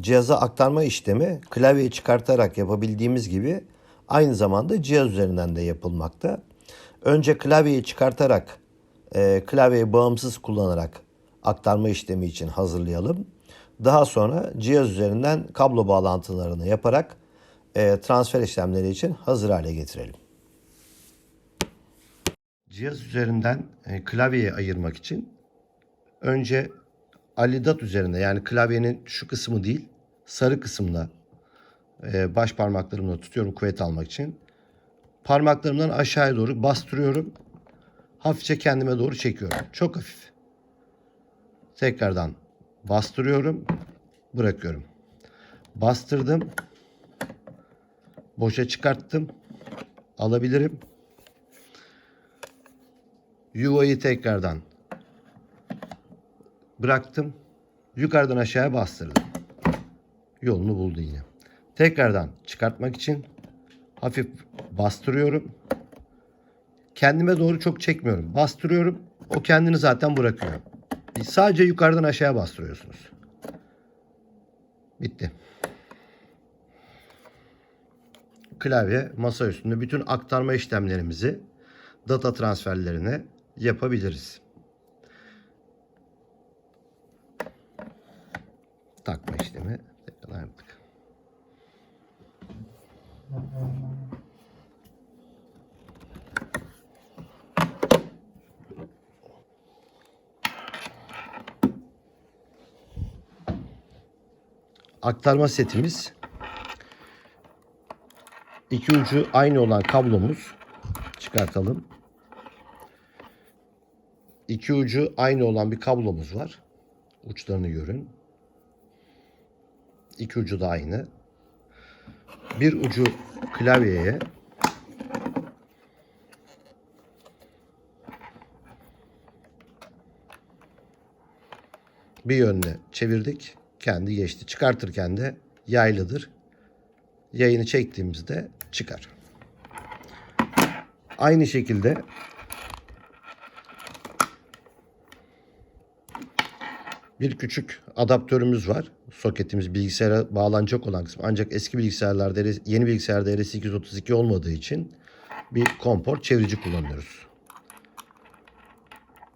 cihaza aktarma işlemi klavyeyi çıkartarak yapabildiğimiz gibi aynı zamanda cihaz üzerinden de yapılmakta. Önce klavyeyi çıkartarak e, klavyeyi bağımsız kullanarak aktarma işlemi için hazırlayalım. Daha sonra cihaz üzerinden kablo bağlantılarını yaparak e, transfer işlemleri için hazır hale getirelim. Cihaz üzerinden e, klavyeyi ayırmak için önce alidat üzerinde yani klavyenin şu kısmı değil sarı kısmına e, baş parmaklarımla tutuyorum kuvvet almak için. Parmaklarımdan aşağıya doğru bastırıyorum. Hafifçe kendime doğru çekiyorum. Çok hafif. Tekrardan bastırıyorum. Bırakıyorum. Bastırdım. Boşa çıkarttım. Alabilirim. Yuvayı tekrardan bıraktım. Yukarıdan aşağıya bastırdım. Yolunu buldu yine. Tekrardan çıkartmak için hafif bastırıyorum. Kendime doğru çok çekmiyorum. Bastırıyorum. O kendini zaten bırakıyor. Sadece yukarıdan aşağıya bastırıyorsunuz. Bitti. Klavye masa üstünde bütün aktarma işlemlerimizi data transferlerine yapabiliriz. Takma işlemi yaptık. Aktarma setimiz iki ucu aynı olan kablomuz çıkartalım. İki ucu aynı olan bir kablomuz var. Uçlarını görün. İki ucu da aynı. Bir ucu klavyeye bir yönüne çevirdik. Kendi geçti. Çıkartırken de yaylıdır. Yayını çektiğimizde çıkar. Aynı şekilde bir küçük adaptörümüz var. Soketimiz bilgisayara bağlanacak olan kısmı. Ancak eski bilgisayarlarda, yeni bilgisayarda RS232 olmadığı için bir komport çevirici kullanıyoruz.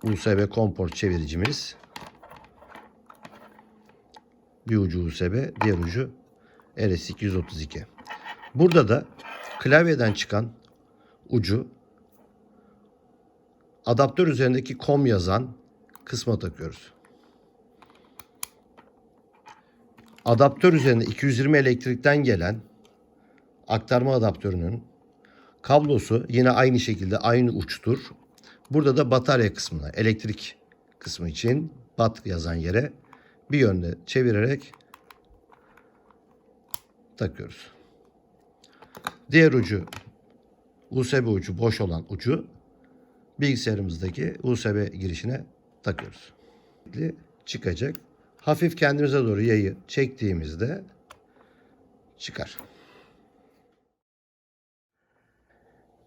USB komport çeviricimiz. Bir ucu USB, diğer ucu RS232. Burada da klavyeden çıkan ucu adaptör üzerindeki kom yazan kısma takıyoruz. Adaptör üzerinde 220 elektrikten gelen aktarma adaptörünün kablosu yine aynı şekilde aynı uçtur. Burada da batarya kısmına, elektrik kısmı için bat yazan yere bir yönde çevirerek takıyoruz. Diğer ucu USB ucu boş olan ucu bilgisayarımızdaki USB girişine takıyoruz. Çıkacak. Hafif kendimize doğru yayı çektiğimizde çıkar.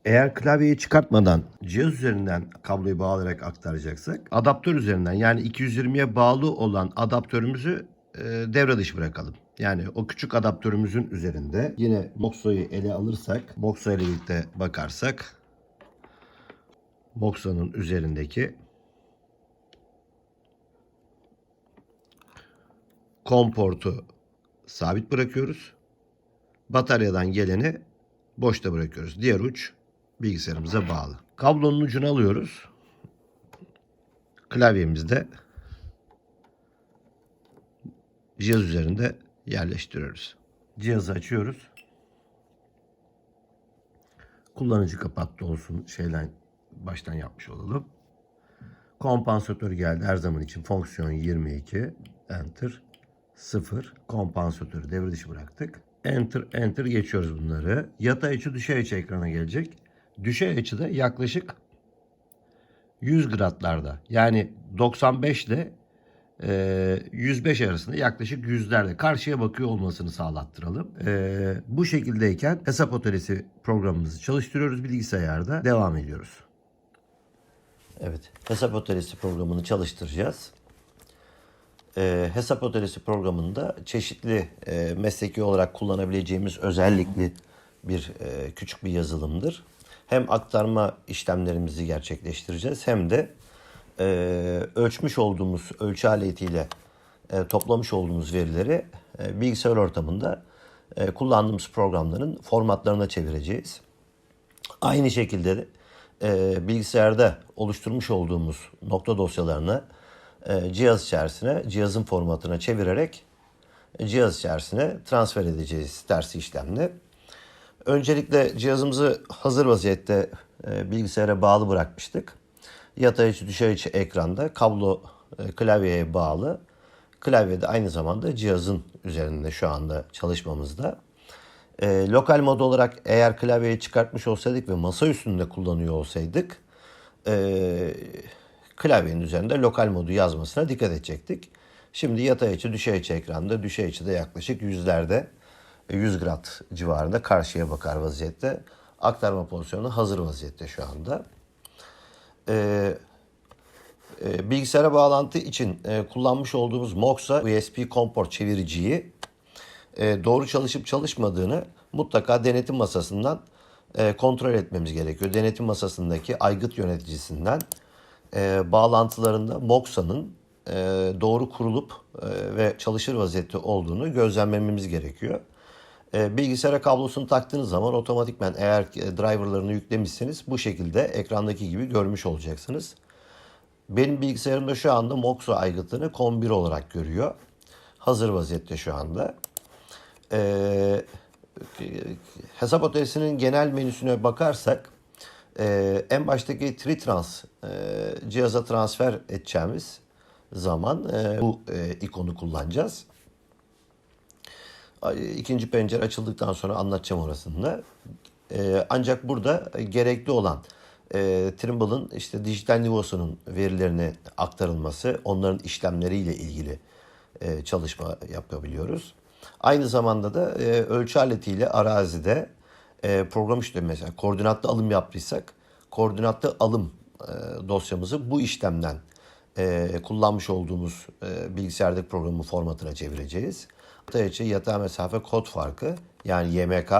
Eğer klavyeyi çıkartmadan cihaz üzerinden kabloyu bağlayarak aktaracaksak adaptör üzerinden yani 220'ye bağlı olan adaptörümüzü e, devre dışı bırakalım. Yani o küçük adaptörümüzün üzerinde yine Moxo'yu ele alırsak, Moxo ile birlikte bakarsak Moxo'nun üzerindeki komportu sabit bırakıyoruz. Bataryadan geleni boşta bırakıyoruz. Diğer uç bilgisayarımıza bağlı. Kablonun ucunu alıyoruz. Klavyemizde cihaz üzerinde yerleştiriyoruz. Cihazı açıyoruz. Kullanıcı kapattı olsun şeyden baştan yapmış olalım. Kompansatör geldi her zaman için fonksiyon 22 enter 0 kompansatörü devre dışı bıraktık. Enter enter geçiyoruz bunları. Yatay açı düşey açı ekrana gelecek. Düşey açıda yaklaşık 100 gradlarda yani 95 ile e, 105 arasında yaklaşık yüzlerde karşıya bakıyor olmasını sağlattıralım. E, bu şekildeyken hesap atölyesi programımızı çalıştırıyoruz bilgisayarda devam ediyoruz. Evet hesap atölyesi programını çalıştıracağız. E, hesap ötesi programında çeşitli e, mesleki olarak kullanabileceğimiz özellikli bir e, küçük bir yazılımdır. Hem aktarma işlemlerimizi gerçekleştireceğiz hem de e, ölçmüş olduğumuz ölçü aletiyle e, toplamış olduğumuz verileri e, bilgisayar ortamında e, kullandığımız programların formatlarına çevireceğiz. Aynı şekilde de e, bilgisayarda oluşturmuş olduğumuz nokta dosyalarını e, cihaz içerisine, cihazın formatına çevirerek e, cihaz içerisine transfer edeceğiz tersi işlemle. Öncelikle cihazımızı hazır vaziyette e, bilgisayara bağlı bırakmıştık. Yatay içi düşey içi ekranda kablo e, klavyeye bağlı. Klavye de aynı zamanda cihazın üzerinde şu anda çalışmamızda. E, lokal mod olarak eğer klavyeyi çıkartmış olsaydık ve masa üstünde kullanıyor olsaydık e, klavyenin üzerinde lokal modu yazmasına dikkat edecektik. Şimdi yatay içi düşey içi ekranda düşey de yaklaşık yüzlerde 100 grad civarında karşıya bakar vaziyette. Aktarma pozisyonu hazır vaziyette şu anda. Ee, e, bilgisayara bağlantı için e, kullanmış olduğumuz Moxa USB COM port çeviriciyi e, doğru çalışıp çalışmadığını mutlaka denetim masasından e, kontrol etmemiz gerekiyor. Denetim masasındaki aygıt yöneticisinden e, bağlantılarında Moxa'nın e, doğru kurulup e, ve çalışır vaziyette olduğunu gözlemlememiz gerekiyor. E, bilgisayara kablosunu taktığınız zaman otomatikmen eğer ki driverlarını yüklemişseniz bu şekilde ekrandaki gibi görmüş olacaksınız. Benim bilgisayarımda şu anda Moxa aygıtını COM1 olarak görüyor. Hazır vaziyette şu anda. Ee, hesap ötesinin genel menüsüne bakarsak e, en baştaki Tritrans e, cihaza transfer edeceğimiz zaman e, bu e, ikonu kullanacağız. İkinci pencere açıldıktan sonra anlatacağım orasını. E, ancak burada gerekli olan e, Trimble'ın işte dijital nüvosunun verilerine aktarılması, onların işlemleriyle ilgili e, çalışma yapabiliyoruz. Aynı zamanda da e, ölçü aletiyle arazide e, program işlemi mesela koordinatlı alım yaptıysak koordinatlı alım e, dosyamızı bu işlemden e, kullanmış olduğumuz e, bilgisayardaki programın formatına çevireceğiz. Yatay açı, yatay mesafe kod farkı yani YMK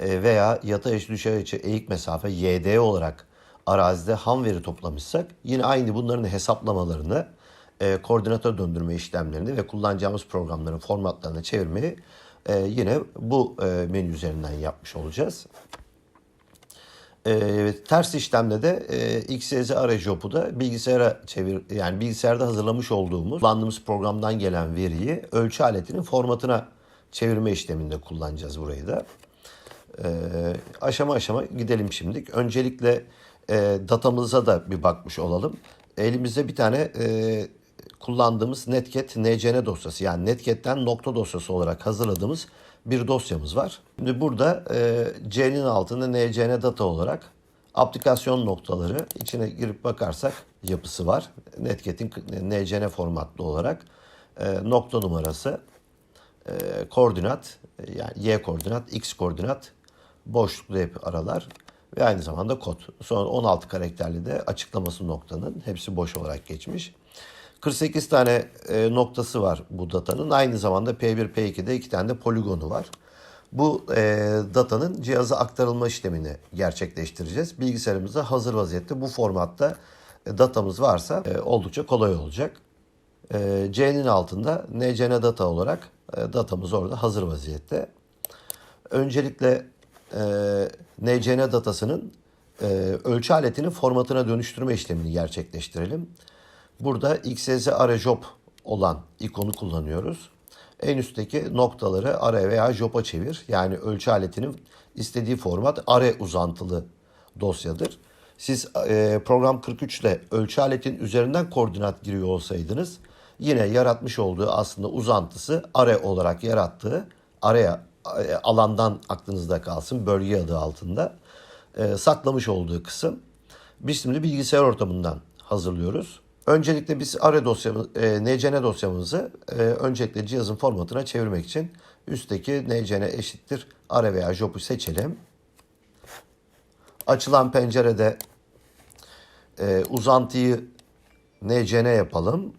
veya yatay açı, düşey açı, eğik mesafe YD olarak arazide ham veri toplamışsak yine aynı bunların hesaplamalarını e, koordinata döndürme işlemlerini ve kullanacağımız programların formatlarını çevirmeyi e, yine bu e, menü üzerinden yapmış olacağız. E, ters işlemde de e, XYZ arayüzü da bilgisayara çevir yani bilgisayarda hazırlamış olduğumuz kullandığımız programdan gelen veriyi ölçü aletinin formatına çevirme işleminde kullanacağız burayı da. E, aşama aşama gidelim şimdi. Öncelikle e, datamıza da bir bakmış olalım. Elimizde bir tane e, kullandığımız netcat ncn dosyası yani netcat'ten nokta dosyası olarak hazırladığımız bir dosyamız var. Şimdi burada e, C'nin altında ncn data olarak aplikasyon noktaları içine girip bakarsak yapısı var. Netcat'in ncn formatlı olarak e, nokta numarası, e, koordinat yani y koordinat, x koordinat boşluklu hep aralar ve aynı zamanda kod. Sonra 16 karakterli de açıklaması noktanın hepsi boş olarak geçmiş. 48 tane e, noktası var bu datanın. Aynı zamanda P1, P2'de iki tane de poligonu var. Bu e, datanın cihaza aktarılma işlemini gerçekleştireceğiz. Bilgisayarımızda hazır vaziyette bu formatta e, datamız varsa e, oldukça kolay olacak. E, C'nin altında NCN data olarak e, datamız orada hazır vaziyette. Öncelikle e, NCN datasının e, ölçü aletinin formatına dönüştürme işlemini gerçekleştirelim. Burada XYZ array job olan ikonu kullanıyoruz. En üstteki noktaları array veya job'a çevir. Yani ölçü aletinin istediği format array uzantılı dosyadır. Siz e, program 43 ile ölçü aletin üzerinden koordinat giriyor olsaydınız yine yaratmış olduğu aslında uzantısı array olarak yarattığı araya e, alandan aklınızda kalsın bölge adı altında e, saklamış olduğu kısım. Biz şimdi bilgisayar ortamından hazırlıyoruz. Öncelikle biz array dosyamız, e, ncn dosyamızı e, öncelikle cihazın formatına çevirmek için üstteki ncn eşittir array veya job'u seçelim. Açılan pencerede e, uzantıyı ncn yapalım.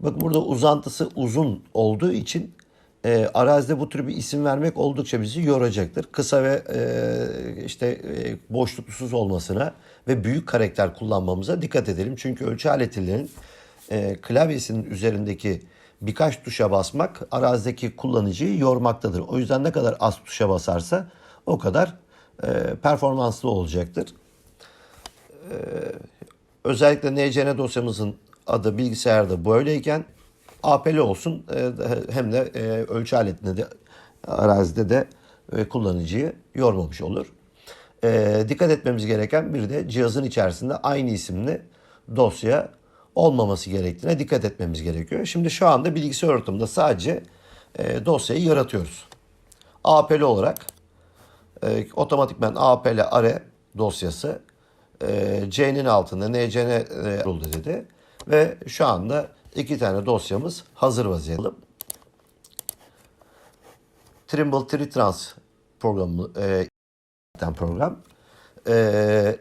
Bakın burada uzantısı uzun olduğu için e, arazide bu tür bir isim vermek oldukça bizi yoracaktır. Kısa ve e, işte e, boşluksuz olmasına ve büyük karakter kullanmamıza dikkat edelim. Çünkü ölçü aletlerinin e, klavyesinin üzerindeki birkaç tuşa basmak arazideki kullanıcıyı yormaktadır. O yüzden ne kadar az tuşa basarsa o kadar e, performanslı olacaktır. E, özellikle NCN dosyamızın adı bilgisayarda böyleyken APL olsun e, hem de e, ölçü aletinde de arazide de e, kullanıcıyı yormamış olur. Dikkat etmemiz gereken bir de cihazın içerisinde aynı isimli dosya olmaması gerektiğine dikkat etmemiz gerekiyor. Şimdi şu anda bilgisayar ortamında sadece dosyayı yaratıyoruz. APL olarak otomatikmen APL are dosyası C'nin altında NCN oldu dedi. Ve şu anda iki tane dosyamız hazır vaziyette. Trimble Tree Trans programı e, program. E,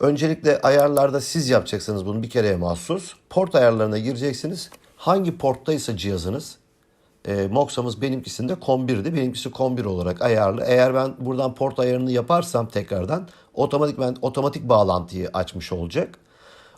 öncelikle ayarlarda siz yapacaksınız bunu bir kereye mahsus. Port ayarlarına gireceksiniz. Hangi porttaysa cihazınız e, Moxa'mız benimkisinde COM1'di. Benimkisi COM1 olarak ayarlı. Eğer ben buradan port ayarını yaparsam tekrardan otomatik ben otomatik bağlantıyı açmış olacak.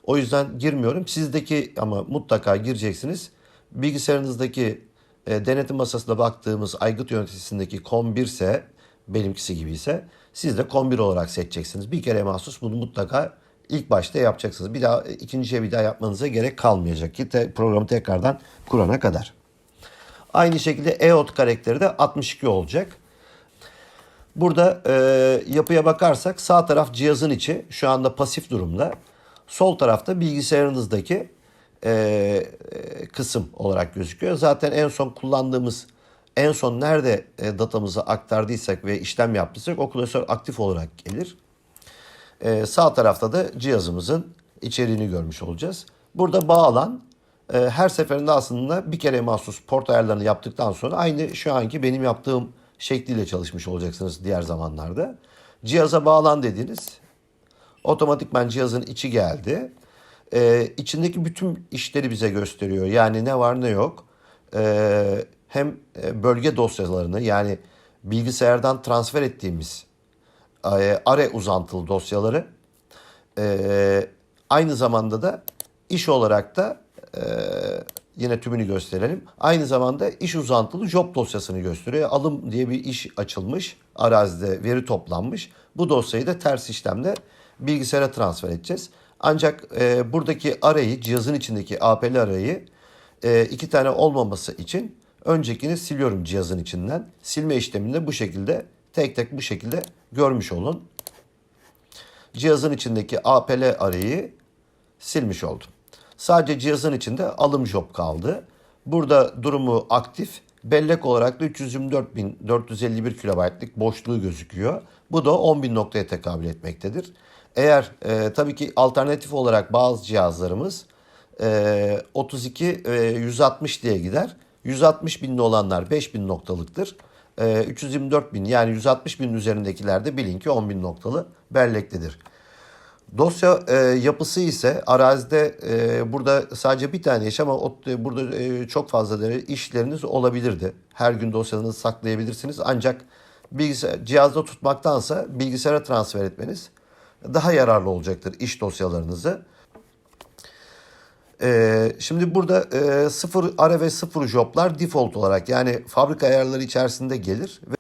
O yüzden girmiyorum. Sizdeki ama mutlaka gireceksiniz. Bilgisayarınızdaki e, denetim masasına baktığımız aygıt yöneticisindeki COM1 ise benimkisi gibi ise siz de COM1 olarak seçeceksiniz. Bir kere mahsus bunu mutlaka ilk başta yapacaksınız. Bir daha ikinciye bir daha yapmanıza gerek kalmayacak ki te, programı tekrardan kurana kadar. Aynı şekilde EOT karakteri de 62 olacak. Burada e, yapıya bakarsak sağ taraf cihazın içi şu anda pasif durumda. Sol tarafta bilgisayarınızdaki e, e, kısım olarak gözüküyor. Zaten en son kullandığımız en son nerede e, datamızı aktardıysak ve işlem yaptıysak o klasör aktif olarak gelir. E, sağ tarafta da cihazımızın içeriğini görmüş olacağız. Burada bağlan e, her seferinde aslında bir kere mahsus port ayarlarını yaptıktan sonra aynı şu anki benim yaptığım şekliyle çalışmış olacaksınız diğer zamanlarda. Cihaza bağlan dediniz. Otomatikman cihazın içi geldi. Ee, içindeki bütün işleri bize gösteriyor. Yani ne var ne yok. Ee, hem bölge dosyalarını yani bilgisayardan transfer ettiğimiz e, are uzantılı dosyaları e, aynı zamanda da iş olarak da e, yine tümünü gösterelim. Aynı zamanda iş uzantılı job dosyasını gösteriyor. Alım diye bir iş açılmış. Arazide veri toplanmış. Bu dosyayı da ters işlemle bilgisayara transfer edeceğiz. Ancak e, buradaki arayı, cihazın içindeki APL arayı e, iki tane olmaması için öncekini siliyorum cihazın içinden. Silme işleminde bu şekilde tek tek bu şekilde görmüş olun. Cihazın içindeki APL arayı silmiş oldum. Sadece cihazın içinde alım job kaldı. Burada durumu aktif. Bellek olarak da 324.451 kilobaytlık boşluğu gözüküyor. Bu da 10.000 noktaya tekabül etmektedir. Eğer e, tabii ki alternatif olarak bazı cihazlarımız e, 32 e, 160 diye gider. 160 binli olanlar 5000 noktalıktır. E, 324 bin yani 160 bin üzerindekilerde bilin ki 10 bin noktalı bellektedir. Dosya e, yapısı ise arazide e, burada sadece bir tane iş ama o, e, burada e, çok fazla işleriniz olabilirdi. Her gün dosyanızı saklayabilirsiniz ancak bilgisayar, cihazda tutmaktansa bilgisayara transfer etmeniz daha yararlı olacaktır iş dosyalarınızı. Ee, şimdi burada e, sıfır ara ve sıfır joblar default olarak yani fabrika ayarları içerisinde gelir. Ve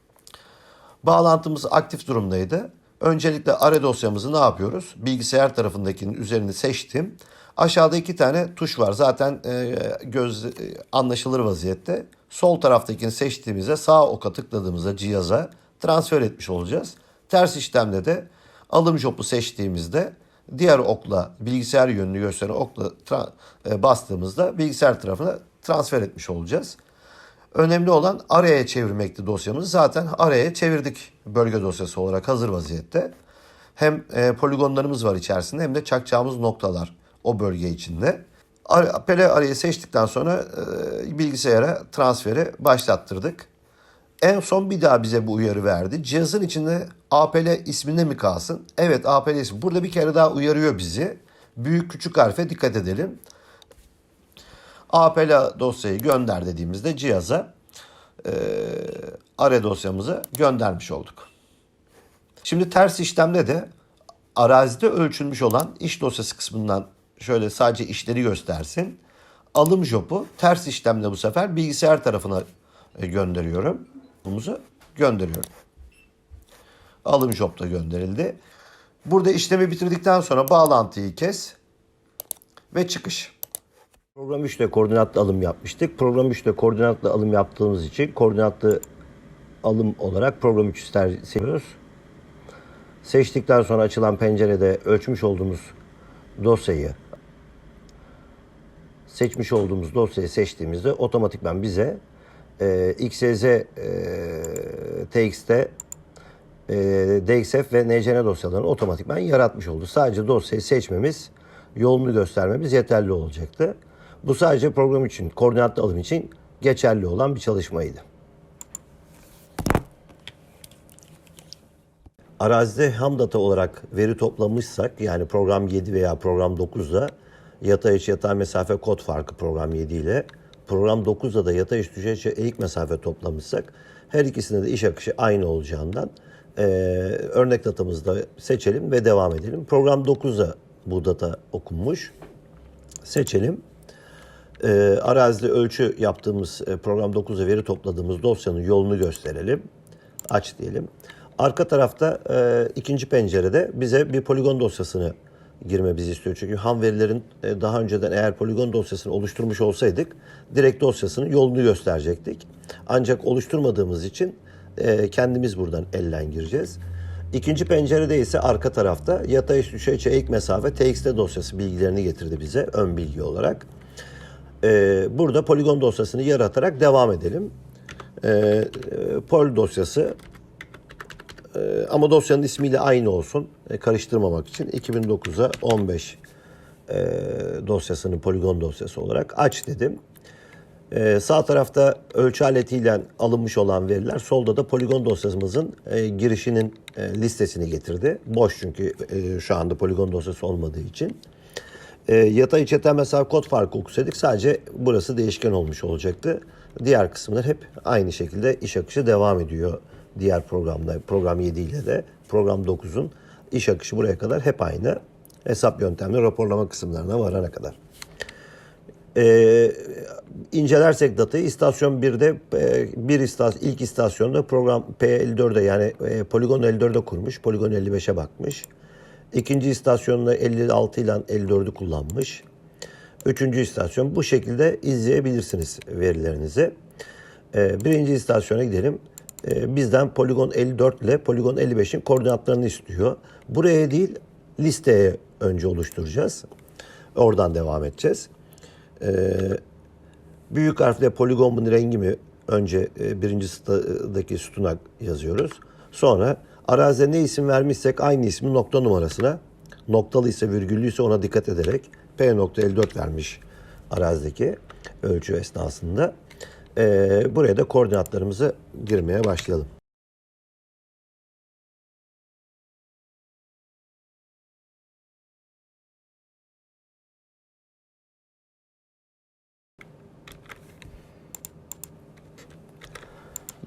bağlantımız aktif durumdaydı. Öncelikle ara dosyamızı ne yapıyoruz? Bilgisayar tarafındakinin üzerini seçtim. Aşağıda iki tane tuş var. Zaten e, göz e, anlaşılır vaziyette. Sol taraftakini seçtiğimizde sağ oka tıkladığımızda cihaza transfer etmiş olacağız. Ters işlemde de alım job'u seçtiğimizde diğer okla bilgisayar yönünü gösteren okla e, bastığımızda bilgisayar tarafına transfer etmiş olacağız. Önemli olan araya çevirmekti dosyamızı. Zaten araya çevirdik bölge dosyası olarak hazır vaziyette. Hem e, poligonlarımız var içerisinde hem de çakacağımız noktalar o bölge içinde. Pele arayı seçtikten sonra e, bilgisayara transferi başlattırdık. En son bir daha bize bu uyarı verdi. Cihazın içinde APL isminde mi kalsın? Evet APL ismi. Burada bir kere daha uyarıyor bizi. Büyük küçük harfe dikkat edelim. APL dosyayı gönder dediğimizde cihaza e, ARE dosyamızı göndermiş olduk. Şimdi ters işlemde de arazide ölçülmüş olan iş dosyası kısmından şöyle sadece işleri göstersin. Alım jopu ters işlemle bu sefer bilgisayar tarafına e, gönderiyorum. Bumuzu gönderiyorum. Alım job da gönderildi. Burada işlemi bitirdikten sonra bağlantıyı kes ve çıkış. Program 3'te koordinatlı alım yapmıştık. Program 3'te koordinatlı alım yaptığımız için koordinatlı alım olarak program 3'ü seçiyoruz. Seçtikten sonra açılan pencerede ölçmüş olduğumuz dosyayı seçmiş olduğumuz dosyayı seçtiğimizde otomatikman bize e, XYZ e, TX'te e, DXF ve NCN dosyalarını otomatikman yaratmış oldu. Sadece dosyayı seçmemiz, yolunu göstermemiz yeterli olacaktı. Bu sadece program için, koordinatlı alım için geçerli olan bir çalışmaydı. Arazide ham data olarak veri toplamışsak yani program 7 veya program 9'da yatay içi yatay mesafe kod farkı program 7 ile program 9'da da yatay içi düşey eğik mesafe toplamışsak her ikisinde de iş akışı aynı olacağından e, örnek datamızı da seçelim ve devam edelim. Program 9'da bu data okunmuş. Seçelim. E, arazide ölçü yaptığımız e, program 9'da veri topladığımız dosyanın yolunu gösterelim. Aç diyelim. Arka tarafta e, ikinci pencerede bize bir poligon dosyasını girmemizi istiyor. Çünkü ham verilerin e, daha önceden eğer poligon dosyasını oluşturmuş olsaydık direkt dosyasının yolunu gösterecektik. Ancak oluşturmadığımız için e, kendimiz buradan elden gireceğiz. İkinci pencerede ise arka tarafta yatay düşey eğik mesafe TXT dosyası bilgilerini getirdi bize ön bilgi olarak. E, burada poligon dosyasını yaratarak devam edelim. E, e, pol dosyası ee, ama dosyanın ismiyle aynı olsun. E, karıştırmamak için 2009'a 15 e, dosyasının poligon dosyası olarak aç dedim. E, sağ tarafta ölçü aletiyle alınmış olan veriler, solda da poligon dosyamızın e, girişinin e, listesini getirdi. Boş çünkü e, şu anda poligon dosyası olmadığı için. E, yatay içeten mesela kod farkı okusaydık sadece burası değişken olmuş olacaktı. Diğer kısımlar hep aynı şekilde iş akışı devam ediyor diğer programda. Program 7 ile de program 9'un iş akışı buraya kadar hep aynı. Hesap yöntemli raporlama kısımlarına varana kadar. Ee, incelersek datayı istasyon 1'de e, bir istasyon, ilk istasyonda program P54'e yani e, Poligon 54'e kurmuş. Poligon 55'e bakmış. İkinci istasyonda 56 ile 54'ü kullanmış. Üçüncü istasyon bu şekilde izleyebilirsiniz verilerinizi. Ee, birinci istasyona gidelim. Ee, bizden poligon 54 ile poligon 55'in koordinatlarını istiyor. Buraya değil listeye önce oluşturacağız. Oradan devam edeceğiz. Ee, büyük harfle poligonun rengi mi önce e, birinci sıradaki sütuna yazıyoruz. Sonra arazide ne isim vermişsek aynı ismi nokta numarasına noktalı ise virgüllü ise ona dikkat ederek P.54 vermiş arazideki ölçü esnasında. Ee, buraya da koordinatlarımızı girmeye başlayalım.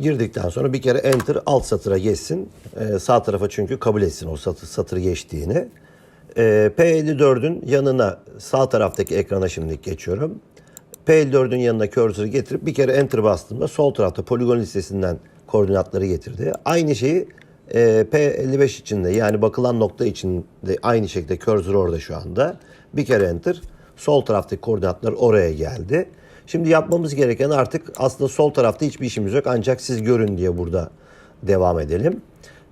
Girdikten sonra bir kere enter alt satıra geçsin. Ee, sağ tarafa çünkü kabul etsin o satır, satırı geçtiğini. Ee, P54'ün yanına sağ taraftaki ekrana şimdi geçiyorum. P54'ün yanına cursor'ı getirip bir kere enter bastığımda sol tarafta poligon listesinden koordinatları getirdi. Aynı şeyi e, P55 içinde yani bakılan nokta içinde aynı şekilde cursor orada şu anda. Bir kere enter. Sol taraftaki koordinatlar oraya geldi. Şimdi yapmamız gereken artık aslında sol tarafta hiçbir işimiz yok ancak siz görün diye burada devam edelim.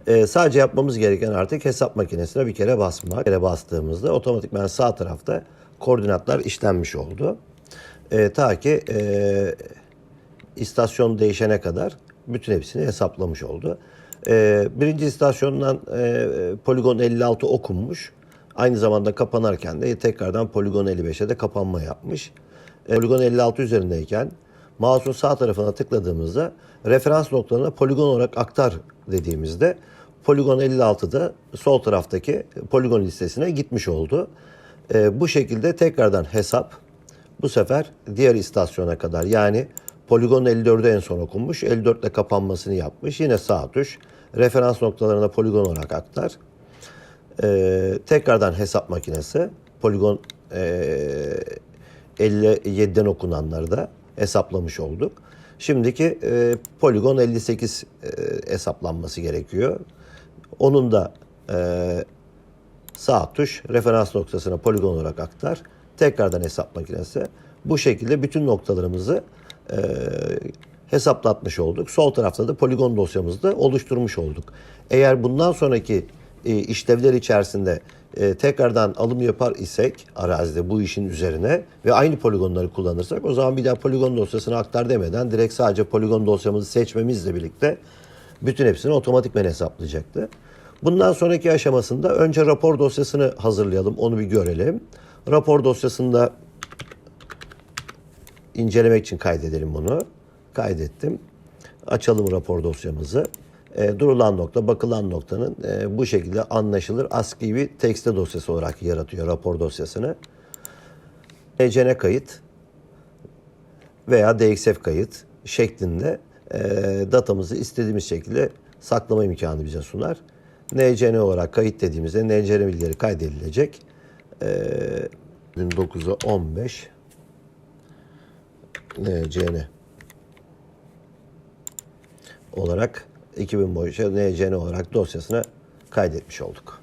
Ee, sadece yapmamız gereken artık hesap makinesine bir kere basmak. Bir kere bastığımızda otomatikman sağ tarafta koordinatlar işlenmiş oldu. Ee, ta ki e, istasyon değişene kadar bütün hepsini hesaplamış oldu. Ee, birinci istasyondan e, poligon 56 okunmuş. Aynı zamanda kapanarken de tekrardan poligon 55'e de kapanma yapmış. E, poligon 56 üzerindeyken mouse'un sağ tarafına tıkladığımızda referans noktalarına poligon olarak aktar dediğimizde poligon 56'da sol taraftaki poligon listesine gitmiş oldu. E, bu şekilde tekrardan hesap Bu sefer diğer istasyona kadar yani poligon 54'e en son okunmuş. 54 ile kapanmasını yapmış. Yine sağ tuş. Referans noktalarına poligon olarak aktar. Ee, tekrardan hesap makinesi. Poligon ee, 57'den okunanları da hesaplamış olduk. Şimdiki e, poligon 58 e, hesaplanması gerekiyor. Onun da e, sağ tuş referans noktasına poligon olarak aktar. Tekrardan hesap makinesi. Bu şekilde bütün noktalarımızı e, hesaplatmış olduk. Sol tarafta da poligon dosyamızı da oluşturmuş olduk. Eğer bundan sonraki e, işlevler içerisinde e, tekrardan alım yapar isek arazide bu işin üzerine ve aynı poligonları kullanırsak o zaman bir daha poligon dosyasına aktar demeden direkt sadece poligon dosyamızı seçmemizle birlikte bütün hepsini otomatikmen hesaplayacaktı. Bundan sonraki aşamasında önce rapor dosyasını hazırlayalım, onu bir görelim. Rapor dosyasında incelemek için kaydedelim bunu. Kaydettim. Açalım rapor dosyamızı. E, durulan nokta, bakılan noktanın e, bu şekilde anlaşılır ASCII bir tekste dosyası olarak yaratıyor rapor dosyasını. ECN kayıt veya DXF kayıt şeklinde e, datamızı istediğimiz şekilde saklama imkanı bize sunar. NCN olarak kayıt dediğimizde NCN bilgileri kaydedilecek. E, 9'a 15 NCN olarak 2000 boyunca NCN olarak dosyasına kaydetmiş olduk.